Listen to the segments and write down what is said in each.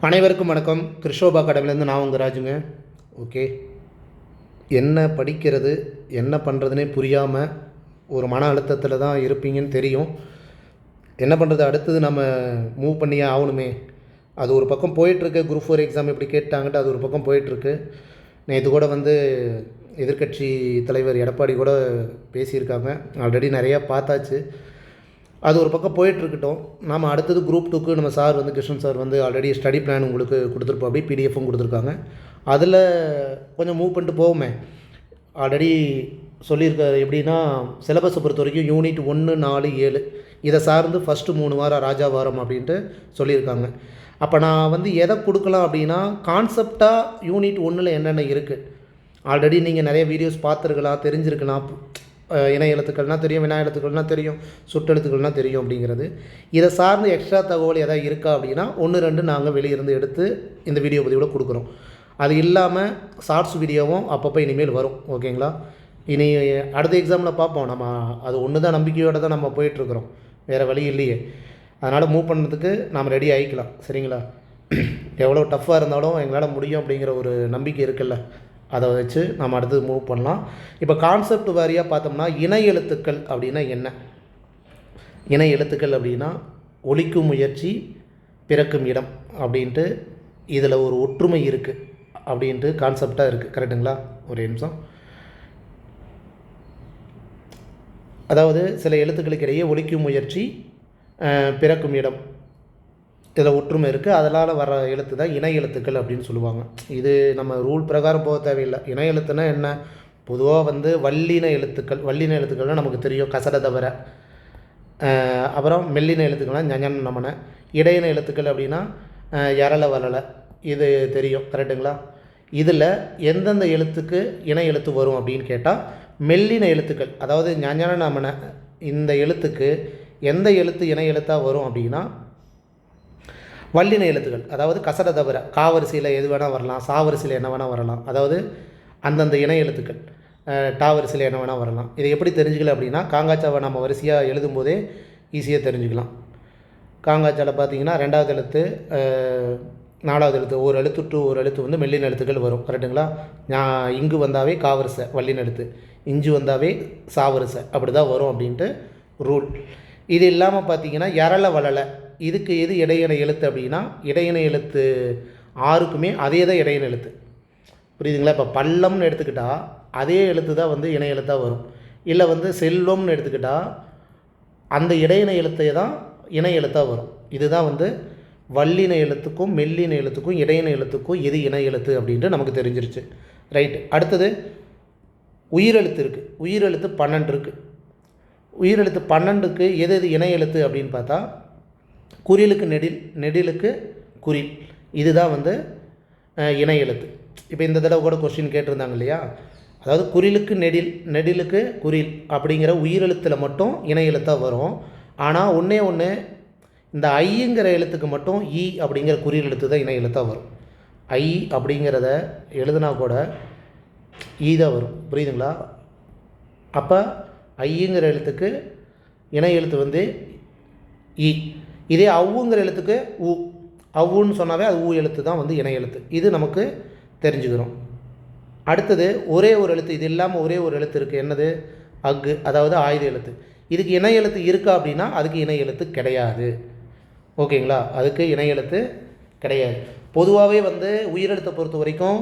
அனைவருக்கும் வணக்கம். கிருஷோபா அகாடமிலேருந்து நான் உங்கள் ராஜுங்க. ஓகே. என்ன படிக்கிறது என்ன பண்ணுறதுனே புரியாமல் ஒரு மன அழுத்தத்தில் தான் இருப்பீங்கன்னு தெரியும். என்ன பண்ணுறது அடுத்தது நம்ம மூவ் பண்ணியே ஆகணுமே. அது ஒரு பக்கம் போயிட்டுருக்கு குரூப் ஃபோர் எக்ஸாம் இப்படி கேட்டாங்கட்டு அது ஒரு பக்கம் போயிட்டுருக்கு. நேற்று கூட வந்து எதிர்க்கட்சி தலைவர் எடப்பாடி கூட பேசியிருக்காங்க. ஆல்ரெடி நிறையா பார்த்தாச்சு. அது ஒரு பக்கம் போயிட்டுருக்கட்டும். நாம் அடுத்தது குரூப் டூக்கு நம்ம சார் வந்து கிருஷ்ணன் சார் வந்து ஆல்ரெடி ஸ்டடி பிளான் உங்களுக்கு கொடுத்துருப்போம் அப்படி பிடிஎஃப்பும் கொடுத்துருக்காங்க. அதில் கொஞ்சம் மூவ் பண்ணிட்டு போவோமே. ஆல்ரெடி சொல்லியிருக்காரு எப்படின்னா சிலபஸை பொறுத்த வரைக்கும் யூனிட் ஒன்று நாலு ஏழு. இதை சார்ந்து ஃபஸ்ட்டு மூணு வாரம் ராஜா வாரம் அப்படின்ட்டு சொல்லியிருக்காங்க. அப்போ நான் வந்து எதை கொடுக்கலாம் அப்படின்னா கான்செப்டாக யூனிட் ஒன்றில் என்னென்ன இருக்குது ஆல்ரெடி நீங்கள் நிறைய வீடியோஸ் பார்த்துருக்கலாம் தெரிஞ்சிருக்கலாம். இணை எழுத்துக்கள்னால் தெரியும் வினா எழுத்துக்கள்னால் தெரியும் சுட்டெழுத்துக்கள்னால் தெரியும் அப்படிங்கிறது. இதை சார்ந்து எக்ஸ்ட்ரா தகவல் எதாவது இருக்கா அப்படின்னா ஒன்று ரெண்டு நாங்கள் வெளியிருந்து எடுத்து இந்த வீடியோ பதிவில் கொடுக்குறோம். அது இல்லாமல் ஷார்ட்ஸ் வீடியோவும் அப்பப்போ இனிமேல் வரும் ஓகேங்களா? இனி அடுத்த எக்ஸாமில் பார்ப்போம். நம்ம அது ஒன்று தான் நம்பிக்கையோடு தான் நம்ம போயிட்டுருக்குறோம். வேறு வழி இல்லையே. அதனால் மூவ் பண்ணுறதுக்கு நாம் ரெடி ஆகிக்கலாம் சரிங்களா? எவ்வளோ டஃப்பாக இருந்தாலும் எங்களால் முடியும் அப்படிங்கிற ஒரு நம்பிக்கை இருக்குல்ல? அதை வச்சு நம்ம அடுத்தது மூவ் பண்ணலாம். இப்போ கான்செப்ட் வாரியாக பார்த்தோம்னா இணை எழுத்துக்கள் அப்படின்னா என்ன? இணை எழுத்துக்கள் அப்படின்னா ஒழிக்கும் முயற்சி பிறக்கும் இடம் அப்படின்ட்டு இதில் ஒரு ஒற்றுமை இருக்குது அப்படின்ட்டு கான்செப்டாக இருக்குது கரெக்டுங்களா ஒரு நிமிஷம். அதாவது சில எழுத்துக்களுக்கு இடையே ஒழிக்கும் முயற்சி பிறக்கும் இடம் இதில் ஒற்றுமை இருக்குது. அதனால் வர எழுத்து தான் இணை எழுத்துக்கள் அப்படின்னு சொல்லுவாங்க. இது நம்ம ரூல் பிரகாரம் போக தேவையில்லை. இணை எழுத்துனா என்ன? பொதுவாக வந்து வல்லின எழுத்துக்கள். வல்லின எழுத்துக்கள்னால் நமக்கு தெரியும். கசட தவிர. அப்புறம் மெல்லின எழுத்துக்கள்லாம் ஞஞன் நமன இடையின எழுத்துக்கள் அப்படின்னா அஹ், வரலை இது தெரியும். கரெக்டுங்களா இதில் எந்தெந்த எழுத்துக்கு இணை எழுத்து வரும் அப்படின்னு கேட்டால் மெல்லின எழுத்துக்கள். அதாவது ஞஞன நமன இந்த எழுத்துக்கு எந்த எழுத்து இணை எழுத்தாக வரும் அப்படின்னா வல்லின எழுத்துக்கள் அதாவது கசட தவிர காவரிசையில் எது வேணால் வரலாம் சாவரிசையில் என்ன வேணால் வரலாம். அதாவது அந்தந்த இணை எழுத்துக்கள். டாவரிசையில் என்ன வேணால் வரலாம். இதை எப்படி தெரிஞ்சுக்கல அப்படின்னா காங்காச்சாவை நம்ம வரிசையாக எழுதும்போதே ஈஸியாக தெரிஞ்சுக்கலாம். காங்காச்சாவில் பார்த்தீங்கன்னா ரெண்டாவது எழுத்து நாலாவது எழுத்து ஒரு எழுத்து டு ஒரு எழுத்து வந்து மெல்லின எழுத்துக்கள் வரும். கரெக்டுங்களா நான் இங்கு வந்தாவே காவரிசை வல்லின எழுத்து. இஞ்சு வந்தாவே சாவரிசை அப்படி தான் வரும் அப்படின்ட்டு ரூல் இது இல்லாமல் பார்த்தீங்கன்னா யரள வளல இதுக்கு எது இடையின எழுத்து அப்படின்னா இடையின எழுத்து ஆறுக்குமே அதே தான் இடையின எழுத்து. புரியுதுங்களா? இப்போ பள்ளம்னு எடுத்துக்கிட்டால் அதே எழுத்து தான் வந்து இணை எழுத்தாக வரும். இல்லை வந்து செல்வம்னு எடுத்துக்கிட்டால் அந்த இடையின எழுத்தை தான் இணை எழுத்தாக வரும். இதுதான் வந்து வல்லின எழுத்துக்கும் மெல்லின எழுத்துக்கும் இடையின எழுத்துக்கும் எது இணை எழுத்து அப்படின்ட்டு நமக்கு தெரிஞ்சிருச்சு. ரைட்டு அடுத்தது உயிரெழுத்து இருக்குது உயிரெழுத்து பன்னெண்டு இருக்குது உயிரெழுத்து பன்னெண்டுக்கு எது எது இணை எழுத்து அப்படின்னு பார்த்தா குறிலுக்கு நெடில் நெடிலுக்கு குறில். இதுதான் வந்து இணை எழுத்து. இப்போ இந்த தடவை கூட கொஸ்டின் கேட்டிருந்தாங்க இல்லையா? அதாவது குறிலுக்கு நெடில் நெடிலுக்கு குறில் அப்படிங்கிற உயிரெழுத்தில் மட்டும் இணை எழுத்தாக வரும். ஆனால் ஒன்றே ஒன்று இந்த ஐங்கிற எழுத்துக்கு மட்டும் ஈ அப்படிங்கிற குறியில் எழுத்து தான் இணை எழுத்தாக வரும். ஐ அப்படிங்கிறத எழுதுனா கூட ஈ தான் வரும். புரியுதுங்களா? அப்போ ஐங்கிற எழுத்துக்கு இணை எழுத்து வந்து இ. இதே அவ்வுங்கிற எழுத்துக்கு உ. அவ்வுன்னு சொன்னாவே அது ஊ எழுத்து தான் வந்து இணை எழுத்து. இது நமக்கு தெரிஞ்சுக்கிறோம். அடுத்தது ஒரே ஒரு எழுத்து இது இல்லாமல் ஒரே ஒரு எழுத்து இருக்குது என்னது? அக்கு அதாவது ஆயுத எழுத்து. இதுக்கு இணை எழுத்து இருக்கா அப்படின்னா அதுக்கு இணை எழுத்து கிடையாது. ஓகேங்களா? அதுக்கு இணை எழுத்து கிடையாது. பொதுவாகவே வந்து உயிரெழுத்தை பொறுத்த வரைக்கும்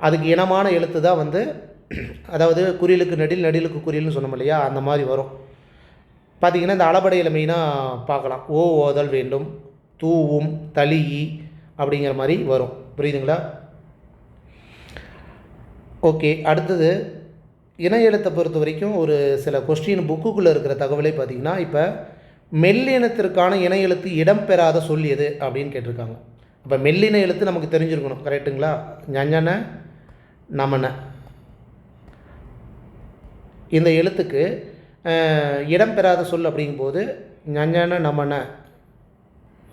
அதுக்கு இனமான எழுத்து தான் வந்து அதாவது குறிலுக்கு நெடில் நெடிலுக்கு குறியல்னு சொன்னோம் இல்லையா? அந்த மாதிரி வரும். பார்த்திங்கன்னா இந்த அளபடையில் மெயினாக பார்க்கலாம். ஓ ஓதல் வேண்டும் தூவும் தளியி அப்படிங்கிற மாதிரி வரும். புரியுதுங்களா? ஓகே அடுத்தது இணை எழுத்தை பொறுத்த வரைக்கும் ஒரு சில கொஸ்டின் புக்குக்குள்ளே இருக்கிற தகவலை பார்த்தீங்கன்னா இப்போ மெல்லினத்திற்கான இன எழுத்து இடம்பெறாத சொல் எது அப்படின்னு கேட்டிருக்காங்க. இப்போ மெல்லின எழுத்து நமக்கு தெரிஞ்சிருக்கணும். கரெக்டுங்களா ஞஞன நமன. இந்த எழுத்துக்கு இடம்பெறாத சொல் அப்படிங்கும்போது ஞஞன நமன.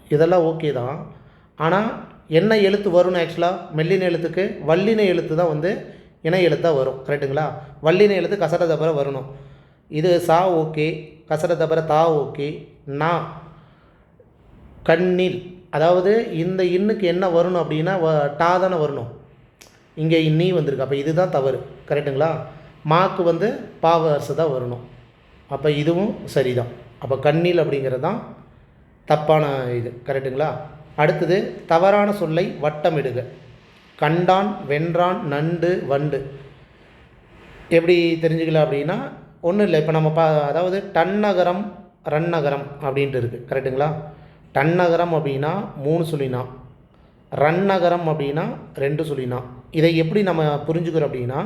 இதெல்லாம் ஓகே தான். ஆனால் என்ன எழுத்து வரும்னு ஆக்சுவலாக மெல்லின எழுத்துக்கு வல்லின எழுத்து தான் வந்து இணை எழுத்தாக வரும். கரெக்டுங்களா வல்லின எழுத்து கசட தபர வரணும். இது சா ஓகே கசட தபர தா ஓகே நா. கண்ணில். அதாவது இந்த இன்னுக்கு என்ன வரணும் அப்படின்னா வ- டா தானே வரணும். இங்கே நீ வந்திருக்கு. அப்போ இதுதான் தவறு. கரெக்டுங்களா மாக்கு வந்து பாவரசு தான் வரணும். அப்போ இதுவும் சரிதான். அப்போ கண்ணில் அப்படிங்கிறது தான் தப்பான இது. கரெக்டுங்களா அடுத்தது தவறான சொல்லை வட்டமிடுக. கண்டான் வென்றான் நண்டு வண்டு. எப்படி தெரிஞ்சுக்கலாம் அப்படின்னா ஒன்றும் இல்லை. இப்போ நம்ம பா அதாவது டன்னகரம் ரன்னகரம் அப்படின்ட்டு இருக்குது கரெக்டுங்களா டன்னகரம் அப்படின்னா மூணு சொல்லினா. ரன்னகரம் அப்படின்னா ரெண்டு சொல்லினா. இதை எப்படி நம்ம புரிஞ்சுக்கிறோம் அப்படின்னா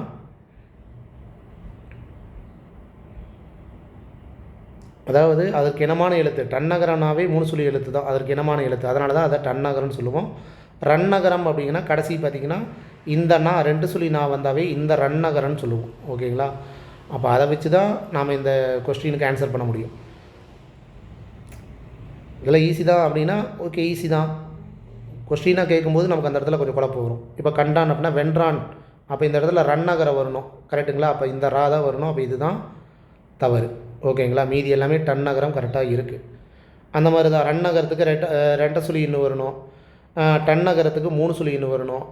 அதாவது அதற்கு இனமான எழுத்து டன்னகரம்னாவே மூணு சொல்லி எழுத்து தான் அதற்கு இனமான எழுத்து. அதனால தான் அதை டன்னகரம்னு சொல்லுவோம். ரன்னகரம் அப்படிங்கன்னா கடைசி பார்த்திங்கன்னா இந்த நா ரெண்டு சொல்லி நான் வந்தாவே இந்த ரன்னகரம்னு சொல்லுவோம். ஓகேங்களா? அப்போ அதை வச்சு தான் நாம் இந்த கொஸ்டினுக்கு ஆன்சர் பண்ண முடியும். இதெல்லாம் ஈஸி தான் அப்படின்னா ஓகே ஈஸி தான். கொஸ்டினாக கேட்கும்போது நமக்கு அந்த இடத்துல கொஞ்சம் குழப்பம் வரும். இப்போ கண்டான் அப்படின்னா வென்றான். அப்போ இந்த இடத்துல ரன்னகரை வரணும். கரெக்டுங்களா அப்போ இந்த ரா தான் வரணும். அப்போ இதுதான் தவறு. ஓகேங்களா? மீதி எல்லாமே டன் நகரம் கரெக்டாக இருக்குது அந்த மாதிரி தான் ரன் நகரத்துக்கு ரெட்ட ரெண்டை ரெட்டை சுழி இன்னும் வரணும். டன் நகரத்துக்கு மூணு சுழி இன்னும் வரணும்.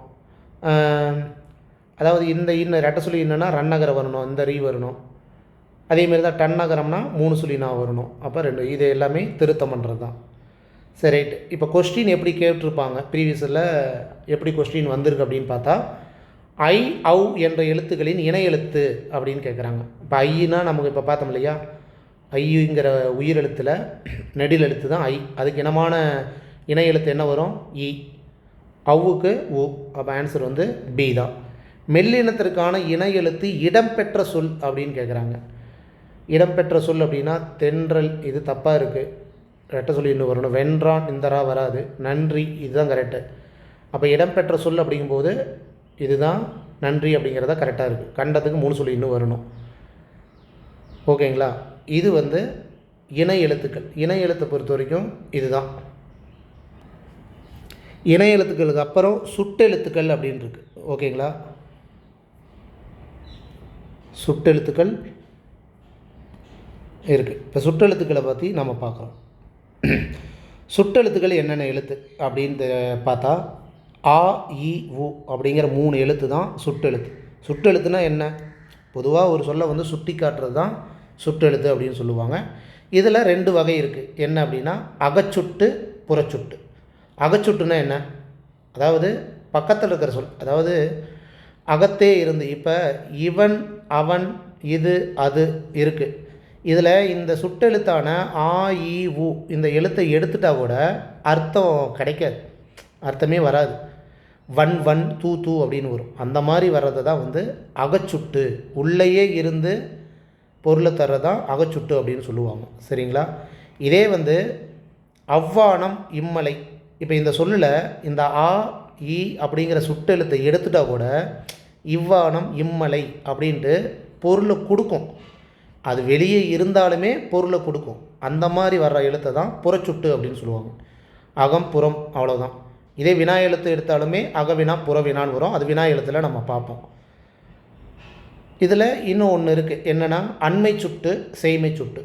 அதாவது இந்த இன்னும் ரெட்டை சுழி இன்னுன்னா ரன்னகரம் வரணும். இந்த ரீ வரணும். அதேமாரி தான் டன் நகரம்னா மூணு சுழினா வரணும். அப்போ ரெண்டு இது எல்லாமே திருத்தம் பண்ணுறது தான் சரி ரைட் இப்போ கொஸ்டின் எப்படி கேட்டிருப்பாங்க? ப்ரீவியஸில் எப்படி கொஸ்டின் வந்திருக்கு அப்படின்னு பார்த்தா ஐ அவு என்ற எழுத்துக்களின் இணை எழுத்து அப்படின்னு கேட்குறாங்க இப்போ ஐனா நமக்கு இப்போ பார்த்தோம் இல்லையா? ஐங்கிற உயிரெழுத்தில் நெடில் எழுத்து தான் ஐ. அதுக்கு இனமான இணை எழுத்து என்ன வரும்? இ. அவுக்கு உ. அப்போ ஆன்சர் வந்து பி தான். மெல்லினத்திற்கான இணை எழுத்து இடம்பெற்ற சொல் அப்படின்னு கேட்குறாங்க இடம்பெற்ற சொல் அப்படின்னா தென்றல் இது தப்பாக இருக்குது ரெட்டை சொல்லி இன்னும் வரணும். வென்றான் இந்தரா வராது. நன்றி இதுதான் கரெக்டு அப்போ இடம்பெற்ற சொல் அப்படிங்கும்போது இதுதான் நன்றி அப்படிங்கிறத கரெக்டாக இருக்குது கண்டத்துக்கு மூணு சொல்லி இன்னும் வரணும். ஓகேங்களா? இது வந்து இணை எழுத்துக்கள். இணை எழுத்தை பொறுத்த வரைக்கும் இதுதான். இணை எழுத்துக்களுக்கு அப்புறம் சுட்டெழுத்துக்கள் அப்படின்னு இருக்கு. ஓகேங்களா? சுட்டெழுத்துக்கள் இருக்குது இப்போ சுட்டெழுத்துக்களை பற்றி நம்ம பார்க்குறோம். சுட்டெழுத்துக்கள் என்னென்ன எழுத்து அப்படின்னு பார்த்தா ஆ இ உ அப்படிங்கிற மூணு எழுத்து. தான் சுட்டெழுத்து சுட்டெழுத்துனா என்ன? பொதுவாக ஒரு சொல்லை வந்து சுட்டி காட்டுறது தான் சுட்டெழுத்து அப்படின்னு சொல்லுவாங்க. இதில் ரெண்டு வகை இருக்குது என்ன அப்படின்னா அகச்சுட்டு புறச்சுட்டு. அகச்சுட்டுனா என்ன? அதாவது பக்கத்தில் இருக்கிற சொல் அதாவது அகத்தே இருந்து இப்போ இவன் அவன் இது அது இருக்குது இதில் இந்த சுட்டெழுத்தான ஆ இ உ இந்த எழுத்தை எடுத்துட்டா கூட அர்த்தம் கிடைக்காது. அர்த்தமே வராது. வன் வன் தூ தூ அப்படின்னு வரும். அந்த மாதிரி வர்றதை தான் வந்து அகச்சுட்டு. உள்ளேயே இருந்து பொருளை தர்றதான் அகச்சுட்டு அப்படின்னு சொல்லுவாங்க. சரிங்களா? இதே வந்து அவ்வானம் இம்மலை. இப்போ இந்த சொல்லில் இந்த ஆ இ அப்படிங்கிற சுட்டெழுத்தை எடுத்துட்டா கூட இவ்வானம் இம்மலை அப்படின்ட்டு பொருளை கொடுக்கும். அது வெளியே இருந்தாலுமே பொருளை கொடுக்கும். அந்த மாதிரி வர்ற எழுத்தை தான் புறச்சுட்டு அப்படின்னு சொல்லுவாங்க. அகம் புறம் அவ்வளோதான் இதே வினா எழுத்து எடுத்தாலுமே அகவினா புறவினான்னு வரும். அது வினா எழுத்தில் நம்ம பார்ப்போம். இதில் இன்னும் ஒன்று இருக்குது. என்னென்னா அண்மை சுட்டு செய்மை சுட்டு.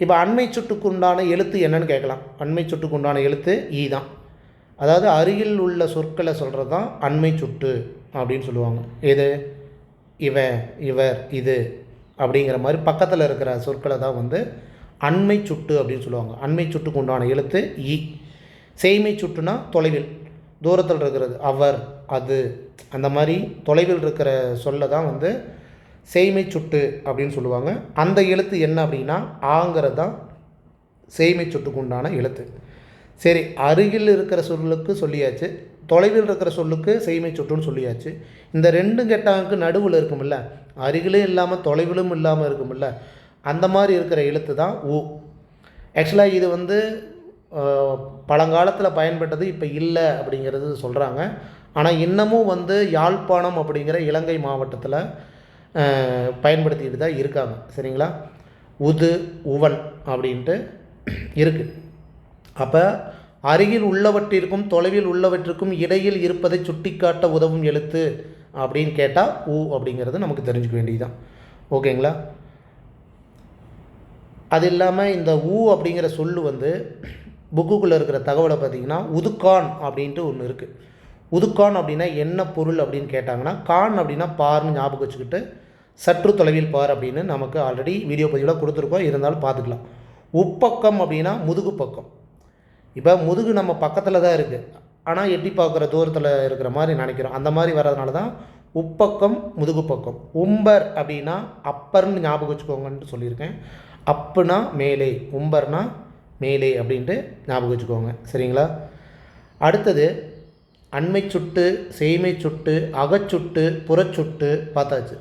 இப்போ அண்மை சுட்டுக்கு உண்டான எழுத்து என்னன்னு கேட்கலாம். அண்மை சுட்டுக்கு உண்டான எழுத்து ஈ தான். அதாவது அருகில் உள்ள சொற்களை சொல்கிறது தான் அண்மை சுட்டு அப்படின்னு சொல்லுவாங்க. எது? இவன் இவர் இது அப்படிங்கிற மாதிரி பக்கத்தில் இருக்கிற சொற்களை தான் வந்து அண்மை சுட்டு அப்படின்னு சொல்லுவாங்க. அண்மை சுட்டுக்கு உண்டான எழுத்து ஈ. செய்மை சுட்டுனா தொலைவில் தூரத்தில் இருக்கிறது அவர் அது அந்த மாதிரி தொலைவில் இருக்கிற சொல்ல தான் வந்து செய்மை சுட்டு அப்படின்னு சொல்லுவாங்க. அந்த எழுத்து என்ன அப்படின்னா ஆங்கிறது தான் செய்மை சுட்டுக்கு உண்டான எழுத்து. சரி அருகில் இருக்கிற சொல்லுக்கு சொல்லியாச்சு தொலைவில் இருக்கிற சொல்லுக்கு செய்மை சுட்டுன்னு சொல்லியாச்சு. இந்த ரெண்டு கெட்டாவுக்கு நடுவில் இருக்குமில்ல அருகிலும் இல்லாமல் தொலைவிலும் இல்லாமல் இருக்குமில்ல அந்த மாதிரி இருக்கிற எழுத்து தான் ஊ ஆக்சுவலாக இது வந்து பழங்காலத்தில் பயன்பட்டது இப்போ இல்லை அப்படிங்கிறது சொல்கிறாங்க ஆனால் இன்னமும் வந்து யாழ்ப்பாணம் அப்படிங்கிற இலங்கை மாவட்டத்தில் பயன்படுத்திக்கிட்டு தான் இருக்காங்க. சரிங்களா? உது உவன் அப்படின்ட்டு இருக்குது அப்போ அருகில் உள்ளவற்றிற்கும் தொலைவில் உள்ளவற்றிற்கும் இடையில் இருப்பதை சுட்டிக்காட்ட உதவும் எழுத்து அப்படின்னு கேட்டால் ஊ அப்படிங்கிறது நமக்கு தெரிஞ்சுக்க வேண்டியதுதான். ஓகேங்களா? அது இல்லாமல் இந்த ஊ அப்படிங்கிற சொல்லு வந்து புக்குக்குள்ளே இருக்கிற தகவலை பார்த்தீங்கன்னா உதுக்கான் அப்படின்ட்டு ஒன்று இருக்குது உதுக்கான் அப்படின்னா என்ன பொருள் அப்படின்னு கேட்டாங்கன்னா கான் அப்படின்னா பார்னு ஞாபகம் வச்சுக்கிட்டு சற்று தொலைவில் பார் அப்படின்னு நமக்கு ஆல்ரெடி வீடியோ பதிவில் கொடுத்துருக்கோம். இருந்தாலும் பார்த்துக்கலாம். உப்பக்கம் அப்படின்னா முதுகு பக்கம். இப்போ முதுகு நம்ம பக்கத்தில் தான் இருக்குது ஆனால் எட்டி பார்க்குற தூரத்தில் இருக்கிற மாதிரி நினைக்கிறோம். அந்த மாதிரி வர்றதுனால தான் உப்பக்கம் முதுகு பக்கம். உம்பர் அப்படின்னா அப்பர்னு ஞாபகம் வச்சுக்கோங்கன்ட்டு சொல்லியிருக்கேன். அப்புனா மேலே. உம்பர்னா மேலே அப்படின்ட்டு ஞாபகம் வச்சுக்கோங்க. சரிங்களா? அடுத்தது அண்மை சுட்டு செய்மை சுட்டு அகச்சுட்டு புறச்சுட்டு பார்த்தாச்சு.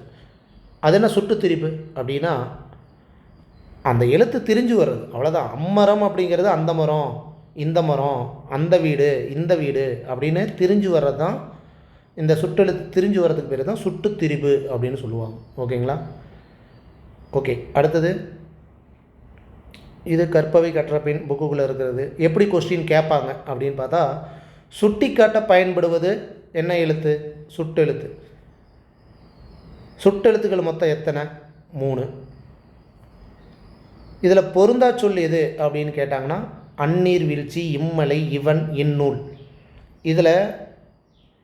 அது என்ன சுட்டு திரிப்பு? அப்படின்னா அந்த எழுத்து திரிஞ்சு வர்றது. அவ்வளோதான் அம்மரம் அப்படிங்கிறது அந்த மரம் இந்த மரம் அந்த வீடு இந்த வீடு அப்படின்னு திரிஞ்சு வர்றது தான் இந்த சுட்டெழுத்து திரிஞ்சு வர்றதுக்கு பேர் தான் சுட்டு திரிபு அப்படின்னு சொல்லுவாங்க. ஓகேங்களா? ஓகே அடுத்தது. இது கற்பவை கற்ற புக்குக்குள்ளே இருக்கிறது. எப்படி கொஸ்டின் கேட்பாங்க அப்படின்னு பார்த்தா சுட்டிக்காட்ட பயன்படுவது என்ன எழுத்து? சுட்டெழுத்து. சுட்டெழுத்துக்கள் மொத்தம் எத்தனை? மூணு. இதில் பொருந்தா சொல் எது அப்படின்னு கேட்டாங்கன்னா அந்நீர் வீழ்ச்சி இம்மலை இவன் இந்நூல் இதில்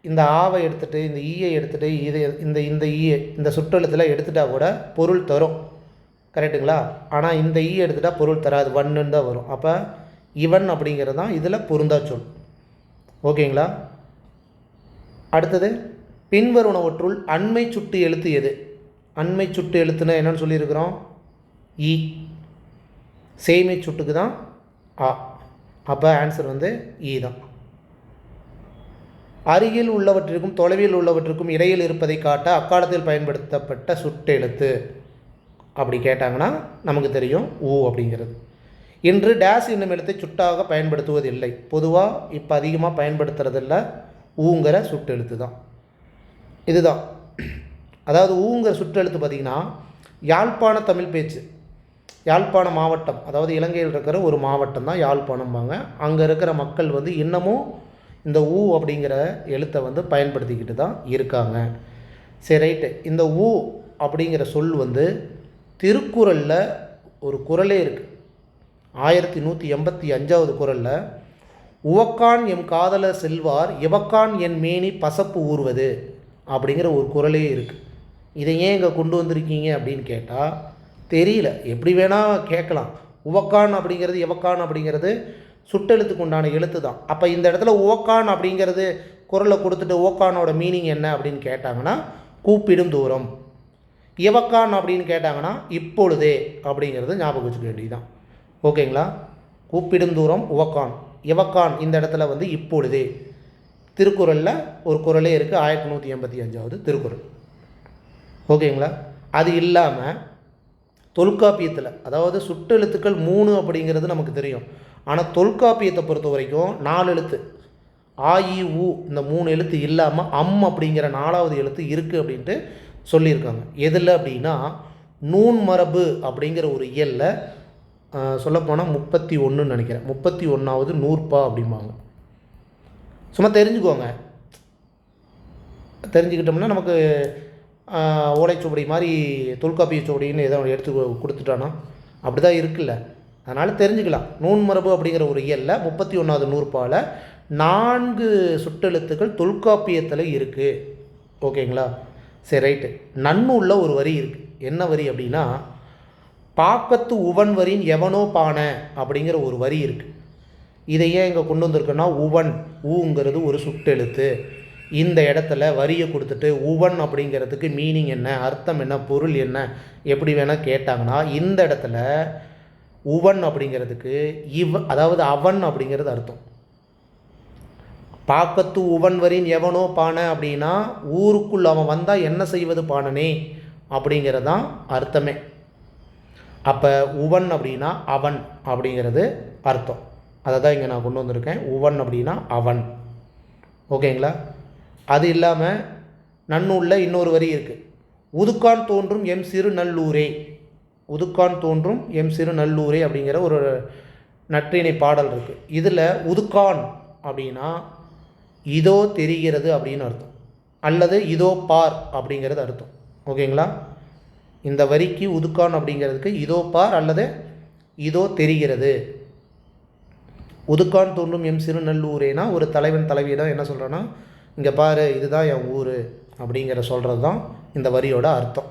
இந்த ஆவை எடுத்துகிட்டு இந்த ஈயை எடுத்துகிட்டு இது இந்த இந்த ஈயை இந்த சுற்றெழுத்தில் எடுத்துட்டா கூட பொருள் தரும். கரெக்டுங்களா ஆனால் இந்த ஈ எடுத்துட்டால் பொருள் தராது. வன்னுன்னு தான் வரும். அப்போ இவன் அப்படிங்கிறது தான் இதில் பொருந்தா சொல். ஓகேங்களா? அடுத்தது பின்வருவனவற்றுள் அண்மை சுட்டு எழுத்து எது? அண்மை சுட்டு எழுத்துனா என்னன்னு சொல்லியிருக்கிறோம்? இ. சேமை சுட்டுக்கு தான் ஆ அப்போ ஆன்சர் வந்து இ தான். அருகில் உள்ளவற்றிற்கும் தொலைவில் உள்ளவற்றிற்கும் இடையில் இருப்பதை காட்ட அக்காலத்தில் பயன்படுத்தப்பட்ட சுட்டெழுத்து. அப்படி கேட்டாங்கன்னா நமக்கு தெரியும் ஊ அப்படிங்கிறது. இன்று டேஸ் என்னும் எழுத்தை சுட்டாக பயன்படுத்துவதில்லை. பொதுவாக இப்போ அதிகமாக பயன்படுத்துறதில்ல. ஊங்கிற சுட்டெழுத்து தான். இதுதான். அதாவது ஊங்கிற சுற்றெழுத்து பார்த்திங்கன்னா யாழ்ப்பாண தமிழ் பேச்சு. யாழ்ப்பாண மாவட்டம். அதாவது இலங்கையில் இருக்கிற ஒரு மாவட்டம் தான் யாழ்ப்பாணம்பாங்க. அங்கே இருக்கிற மக்கள் வந்து இன்னமும் இந்த ஊ அப்படிங்கிற எழுத்தை வந்து பயன்படுத்திக்கிட்டு தான் இருக்காங்க. சரி ரைட்டு இந்த ஊ அப்படிங்கிற சொல் வந்து திருக்குறளில் ஒரு குறளே இருக்குது ஆயிரத்தி நூற்றி எண்பத்தி அஞ்சாவது குறளில் உவக்கான் எம் காதலர் செல்வார் இவக்கான் என் மேனி பசப்பு ஊறுவது அப்படிங்கிற ஒரு குரலே இருக்குது இதை ஏன் இங்கே கொண்டு வந்திருக்கீங்க அப்படின்னு கேட்டால் தெரியல. எப்படி வேணால் கேட்கலாம். உவக்கான் அப்படிங்கிறது எவக்கான் அப்படிங்கிறது சுட்டெழுத்துக்கு உண்டான எழுத்து தான். அப்போ இந்த இடத்துல ஓக்கான் அப்படிங்கிறது குரலை கொடுத்துட்டு ஓக்கானோட மீனிங் என்ன? அப்படின்னு கேட்டாங்கன்னா கூப்பிடும் தூரம். இவக்கான் அப்படின்னு கேட்டாங்கன்னா இப்பொழுதே அப்படிங்கிறது ஞாபகம் வச்சுக்க வேண்டியதுதான். ஓகேங்களா? கூப்பிடும் தூரம் உவக்கான். இவக்கான் இந்த இடத்துல வந்து இப்பொழுதே. திருக்குறளில் ஒரு குறளே இருக்குது ஆயிரத்தி நூற்றி எண்பத்தி அஞ்சாவது திருக்குறள். ஓகேங்களா? அது இல்லாமல் தொல்காப்பியத்தில் அதாவது சுட்டெழுத்துக்கள் மூணு அப்படிங்கிறது நமக்கு தெரியும். ஆனால் தொல்காப்பியத்தை பொறுத்த வரைக்கும் நாலு எழுத்து. ஆஇ உ இந்த மூணு எழுத்து இல்லாமல் அம் அப்படிங்கிற நாலாவது எழுத்து இருக்குது அப்படின்ட்டு சொல்லியிருக்காங்க. எதில் அப்படின்னா நூன் மரபு அப்படிங்கிற ஒரு இயலில் சொல்லப்போனால் முப்பத்தி ஒன்றுன்னு நினைக்கிறேன். முப்பத்தி ஒன்றாவது நூறுபா அப்படிம்பாங்க. சும்மா தெரிஞ்சுக்கோங்க. தெரிஞ்சுக்கிட்டோம்னா நமக்கு ஓலைச்சுவடி மாதிரி தொல்காப்பிய சுவடின்னு ஏதோ எடுத்து கொடுத்துட்டானா அப்படி தான் இருக்குல்ல. அதனால் தெரிஞ்சுக்கலாம். நூன் மரபு அப்படிங்கிற ஒரு இயலில் முப்பத்தி ஒன்றாவது நூறுபாவில் நான்கு சுட்டெழுத்துக்கள் தொல்காப்பியத்தில் இருக்குது ஓகேங்களா? சரி ரைட்டு. நன்னூலில் ஒரு வரி இருக்குது என்ன வரி அப்படின்னா பாக்கத்து உவன் வரின் எவனோ பான அப்படிங்கிற ஒரு வரி இருக்குது இதை ஏன் இங்கே கொண்டு வந்திருக்கோன்னா உவன் ஊங்கிறது ஒரு சுட்டெழுத்து. இந்த இடத்துல வரியை கொடுத்துட்டு உவன் அப்படிங்கிறதுக்கு மீனிங் என்ன அர்த்தம் என்ன பொருள் என்ன எப்படி வேணால் கேட்டாங்கன்னா இந்த இடத்துல உவன் அப்படிங்கிறதுக்கு இவ் அதாவது அவன் அப்படிங்கிறது அர்த்தம். பாக்கத்து உவன் வரின் எவனோ பானை அப்படின்னா ஊருக்குள் அவன் வந்தால் என்ன செய்வது பானனே அப்படிங்கிறது தான் அர்த்தமே. அப்போ உவன் அப்படின்னா அவன் அப்படிங்கிறது அர்த்தம். அதை தான் இங்கே நான் கொண்டு வந்திருக்கேன். உவன் அப்படின்னா அவன். ஓகேங்களா? அது இல்லாமல் நன்னூலில் இன்னொரு வரி இருக்குது உதுக்கான் தோன்றும் எம் சிறு நல்லூரே. உதுக்கான் தோன்றும் எம் சிறு நல்லூரே அப்படிங்கிற ஒரு நற்றிணை பாடல் இருக்குது இதில் உதுக்கான் அப்படின்னா இதோ தெரிகிறது அப்படின்னு அர்த்தம். அல்லது இதோ பார் அப்படிங்கிறது அர்த்தம். ஓகேங்களா? இந்த வரிக்கு உதுக்கான் அப்படிங்கிறதுக்கு இதோ பார் அல்லது இதோ தெரிகிறது. உதுக்கான் தோன்றும் எம் சிறுநல்லூரேனா ஒரு தலைவன் தலைவியிடம் என்ன சொல்கிறான்னா இங்கே பாரு இதுதான் என் ஊர் அப்படிங்கிற சொல்கிறது தான் இந்த வரியோட அர்த்தம்.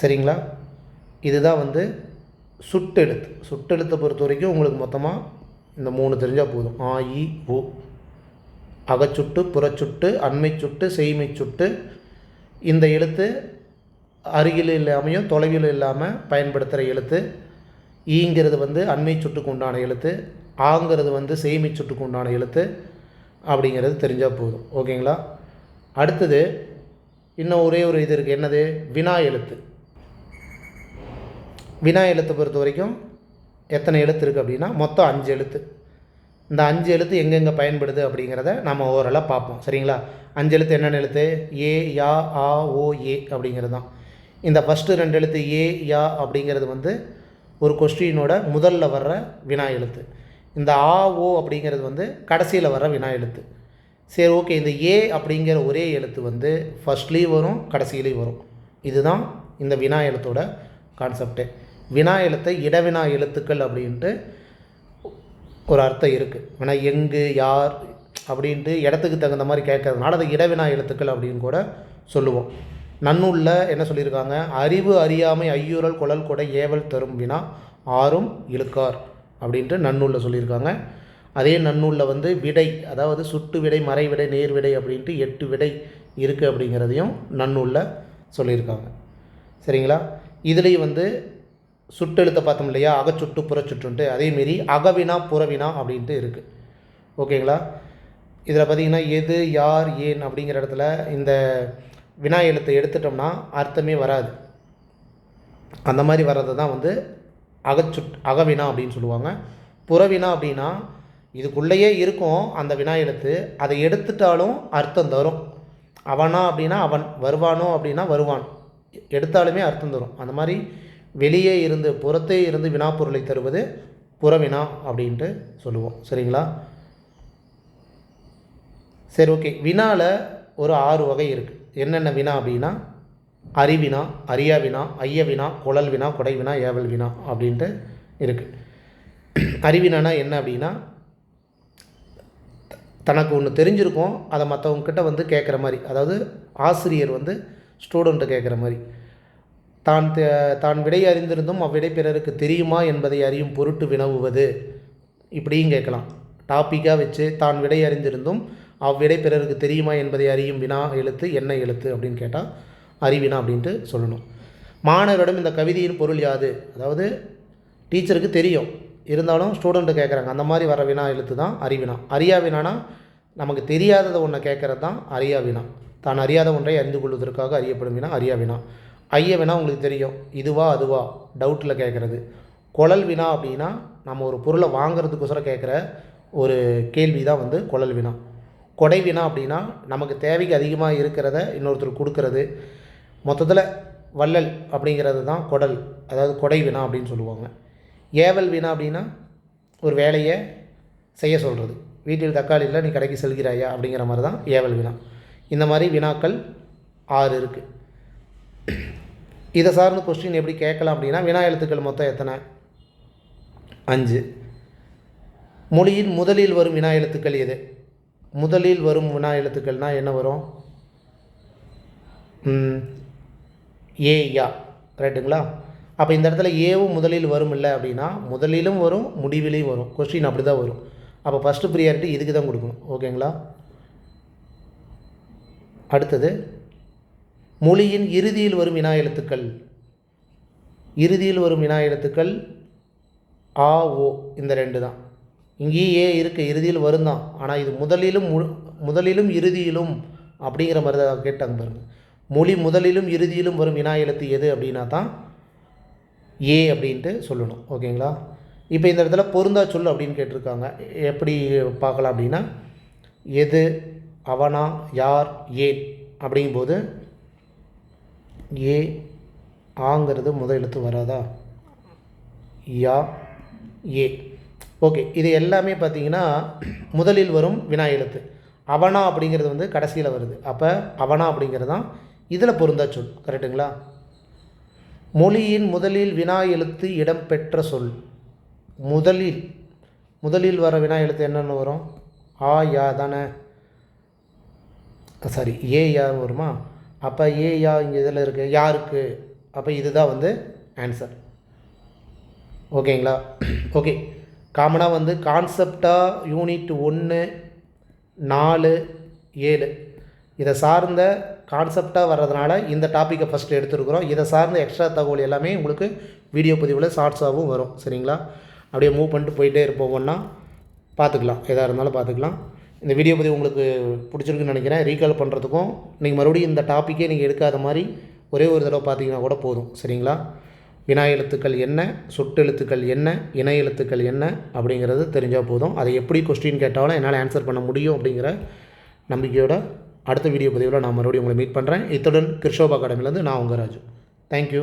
சரிங்களா? இதுதான் வந்து சுட்டெழுத்து. சுட்டெழுத்தை பொறுத்த வரைக்கும் உங்களுக்கு மொத்தமாக இந்த மூணு தெரிஞ்சால் போதும். ஆ இ உ. அகச்சுட்டு புறச்சுட்டு அண்மை சுட்டு செய்மை சுட்டு இந்த எழுத்து அருகில் இல்லாமையும் தொலைவில் இல்லாமல் பயன்படுத்துகிற எழுத்து. ஈங்கிறது வந்து அண்மை சுட்டுக்கு உண்டான எழுத்து. ஆங்கிறது வந்து செய்மை சுட்டுக்கு உண்டான எழுத்து. அப்படிங்கிறது தெரிஞ்சால் போதும். ஓகேங்களா? அடுத்தது இன்னும் ஒரே ஒரு இது இருக்குது என்னது? வினா எழுத்து. வினா எழுத்தை பொறுத்த வரைக்கும் எத்தனை எழுத்து இருக்குது அப்படின்னா மொத்தம் அஞ்சு எழுத்து. இந்த அஞ்சு எழுத்து எங்கெங்கே பயன்படுது அப்படிங்கிறத நம்ம ஓரளவு பார்ப்போம். சரிங்களா? அஞ்சு எழுத்து என்னென்ன எழுத்து? ஏ யா ஆ ஓ ஏ அப்படிங்கிறது தான். இந்த ஃபஸ்ட்டு ரெண்டு எழுத்து ஏ யா அப்படிங்கிறது வந்து ஒரு கொஸ்டினோட முதல்ல வர்ற வினா எழுத்து. இந்த ஆ ஓ அப்படிங்கிறது வந்து கடைசியில் வர்ற வினா எழுத்து. சரி ஓகே இந்த ஏ அப்படிங்கிற ஒரே எழுத்து வந்து ஃபஸ்ட்லேயும் வரும் கடைசியிலையும் வரும். இதுதான் இந்த வினா எழுத்தோட கான்செப்டே வினா எழுத்தை இடவினா எழுத்துக்கள் அப்படின்ட்டு ஒரு அர்த்தம் இருக்குது வினா எங்கு யார் அப்படின்ட்டு இடத்துக்கு தகுந்த மாதிரி கேட்கறதுனால அதை இடவினா எழுத்துக்கள் அப்படின்னு கூட சொல்லுவோம். நன்னூலில் என்ன சொல்லியிருக்காங்க? அறிவு அறியாமை ஐயுறல் குழல் கொடை ஏவல் தரும் வினா ஆறும் இழுக்கார் அப்படின்ட்டு நன்னூலில் சொல்லியிருக்காங்க. அதே நன்னூலில் வந்து விடை அதாவது சுட்டு விடை மறை விடை நேர் விடை அப்படின்ட்டு எட்டு விடை இருக்குது அப்படிங்கிறதையும் நன்னூலில் சொல்லியிருக்காங்க. சரிங்களா? இதுலேயும் வந்து சுட்டெழுத்தை பார்த்தோம் இல்லையா? அகச்சுட்டு புறச்சுட்டுன்ட்டு அதேமாரி அகவினா புறவினா அப்படின்ட்டு இருக்குது ஓகேங்களா? இதில் பார்த்திங்கன்னா எது யார் ஏன் அப்படிங்கிற இடத்துல இந்த வினா எழுத்தை எடுத்துட்டோம்னா அர்த்தமே வராது. அந்த மாதிரி வர்றது தான் வந்து அகச்சுட் அகவினா அப்படின்னு சொல்லுவாங்க. புறவினா அப்படின்னா இதுக்குள்ளேயே இருக்கும் அந்த வினா எழுத்து அதை எடுத்துட்டாலும் அர்த்தம் தரும். அவனா அப்படின்னா அவன் வருவானோ அப்படின்னா வருவான். எடுத்தாலுமே அர்த்தம் தரும். அந்த மாதிரி வெளியே இருந்து புறத்தே இருந்து வினாப்பொருளை தருவது புறவினா அப்படின்ட்டு சொல்லுவோம். சரிங்களா? சரி ஓகே. வினாவில் ஒரு ஆறு வகை இருக்குது என்னென்ன வினா அப்படின்னா அறிவினா அரியா வினா ஐய வினா குழல் வினா கொடை வினா ஏவல் வினா அப்படின்ட்டு இருக்குது அறிவினானா என்ன அப்படின்னா தனக்கு ஒன்று தெரிஞ்சிருக்கும் அதை மற்றவங்கக்கிட்ட வந்து கேட்குற மாதிரி. அதாவது ஆசிரியர் வந்து ஸ்டூடெண்ட்டை கேட்குற மாதிரி. தான் தான் விடை அறிந்திருந்தும் அவ்விடை பிறருக்கு தெரியுமா என்பதை அறியும் பொருட்டு வினவுவது. இப்படியும் கேட்கலாம் டாப்பிக்காக வச்சு தான் விடை அறிந்திருந்தும் அவ்விடை பிறருக்கு தெரியுமா என்பதை அறியும் வினா எழுத்து என்ன எழுத்து அப்படின்னு கேட்டால் அறிவினா அப்படின்ட்டு சொல்லணும். மாணவரிடம் இந்த கவிதையின் பொருள் யாது? அதாவது டீச்சருக்கு தெரியும். இருந்தாலும் ஸ்டூடெண்ட்டு கேட்குறாங்க அந்த மாதிரி வர வினா எழுத்து தான் அறிவினா. அறியா வினானா நமக்கு தெரியாததை ஒன்றை கேட்குறது தான் அறியா வினா. தான் அறியாத ஒன்றை அறிந்து கொள்வதற்காக அறியப்படும் வினா அறியா வினா. ஐய வினா உங்களுக்கு தெரியும். இதுவா அதுவா? டவுட்டில் கேட்குறது குழல் வினா அப்படின்னா நம்ம ஒரு பொருளை வாங்குறதுக்கோசரம் கேட்குற ஒரு கேள்வி தான் வந்து குழல் வினா. கொடை வினா அப்படின்னா நமக்கு தேவைக்கு அதிகமாக இருக்கிறத இன்னொருத்தருக்கு கொடுக்கறது. மொத்தத்தில் வள்ளல் அப்படிங்கிறது தான் கொடல். அதாவது கொடை வினா அப்படின்னு சொல்லுவாங்க. ஏவல் வினா அப்படின்னா ஒரு வேலையை செய்ய சொல்கிறது வீட்டில் தக்காளி இல்லை நீ கடைக்கு செல்கிறாயா அப்படிங்கிற மாதிரி தான் ஏவல் வினா இந்த மாதிரி வினாக்கள் ஆறு இருக்குது இதை சார்ந்த கொஸ்டின் எப்படி கேட்கலாம் அப்படின்னா வினா எழுத்துக்கள் மொத்தம் எத்தனை? அஞ்சு. மொழியின் முதலில் வரும் வினா எழுத்துக்கள் எது? முதலில் வரும் வினா எழுத்துக்கள்னால் என்ன வரும்? ஏயா ஏ யா. ரைட்டுங்களா அப்போ இந்த இடத்துல ஏவும் முதலில் வரும் இல்லை அப்படின்னா முதலிலும் வரும் முடிவிலையும் வரும். கொஸ்டின் அப்படி தான் வரும். அப்போ ஃபஸ்ட்டு ப்ரியாரிட்டி இதுக்கு தான் கொடுக்கணும். ஓகேங்களா அடுத்தது மொழியின் இறுதியில் வரும் வினா எழுத்துக்கள். இறுதியில் வரும் வினா எழுத்துக்கள் ஆ ஓ. இந்த ரெண்டு தான். இங்கேயே ஏ இறுதியில் வரும் தான். ஆனால் இது முதலிலும் மு- முதலிலும் இறுதியிலும் அப்படிங்கிற மாதிரி தான் கேட்டாங்க பாருங்கள் மொழி முதலிலும் இறுதியிலும் வரும் வினா எழுத்து எது அப்படின்னா தான் ஏ அப்படின்ட்டு சொல்லணும். ஓகேங்களா? இப்போ இந்த இடத்துல பொருந்தா சொல் அப்படின்னு கேட்டிருக்காங்க. எப்படி பார்க்கலாம் அப்படின்னா எது அவனா யார் ஏன் அப்படிங்கும்போது ஏ ஆங்கிறது முதல் எழுத்து வராதா? யா ஏ. ஓகே இது எல்லாமே பார்த்தீங்கன்னா முதலில் வரும் வினா எழுத்து. அவனா அப்படிங்கிறது வந்து கடைசியில் வருது. அப்போ அவனா அப்படிங்கிறது தான் இதில் பொருந்தா சொல். கரெக்டுங்களா மொழியின் முதலில் வினா எழுத்து இடம்பெற்ற சொல். முதலில் முதலில் வர வினா எழுத்து என்னென்னு வரும்? ஆ யா தானே. சாரி ஏ யா வருமா? அப்போ ஏ யா இங்கே இதில் இருக்குது யாருக்கு? அப்போ இதுதான் வந்து ஆன்சர் ஓகேங்களா? ஓகே காமனாக வந்து கான்செப்டாக யூனிட் ஒன்று நாலு ஏழு. இதை சார்ந்த கான்செப்டாக வர்றதுனால இந்த டாப்பிக்கை ஃபஸ்ட்டு எடுத்துருக்குறோம். இதை சார்ந்த எக்ஸ்ட்ரா தகவல் எல்லாமே உங்களுக்கு வீடியோ பதிவில் ஷார்ட்ஸாகவும் வரும். சரிங்களா? அப்படியே மூவ் பண்ணிட்டு போயிட்டே இருப்போம். ஒன்றா பார்த்துக்கலாம். எதாக இருந்தாலும் பார்த்துக்கலாம். இந்த வீடியோ பதிவு உங்களுக்கு பிடிச்சிருக்குன்னு நினைக்கிறேன். ரீகால் பண்ணுறதுக்கும் நீங்கள் மறுபடியும் இந்த டாப்பிக்கே நீங்கள் எடுக்காத மாதிரி ஒரே ஒரு தடவை பார்த்தீங்கன்னா கூட போதும். சரிங்களா? வினா எழுத்துக்கள் என்ன சொட்டு எழுத்துக்கள் என்ன இணை எழுத்துக்கள் என்ன அப்படிங்கிறது தெரிஞ்சால் போதும். அதை எப்படி கொஸ்டின் கேட்டாலும் என்னால் ஆன்சர் பண்ண முடியும் அப்படிங்கிற நம்பிக்கையோட அடுத்த வீடியோ பதிவில் நான் மறுபடியும் உங்களை மீட் பண்ணுறேன் இத்துடன் கிருஷோபா அகாடமிலேருந்து நான் உங்கள் ராஜு. தேங்க்யூ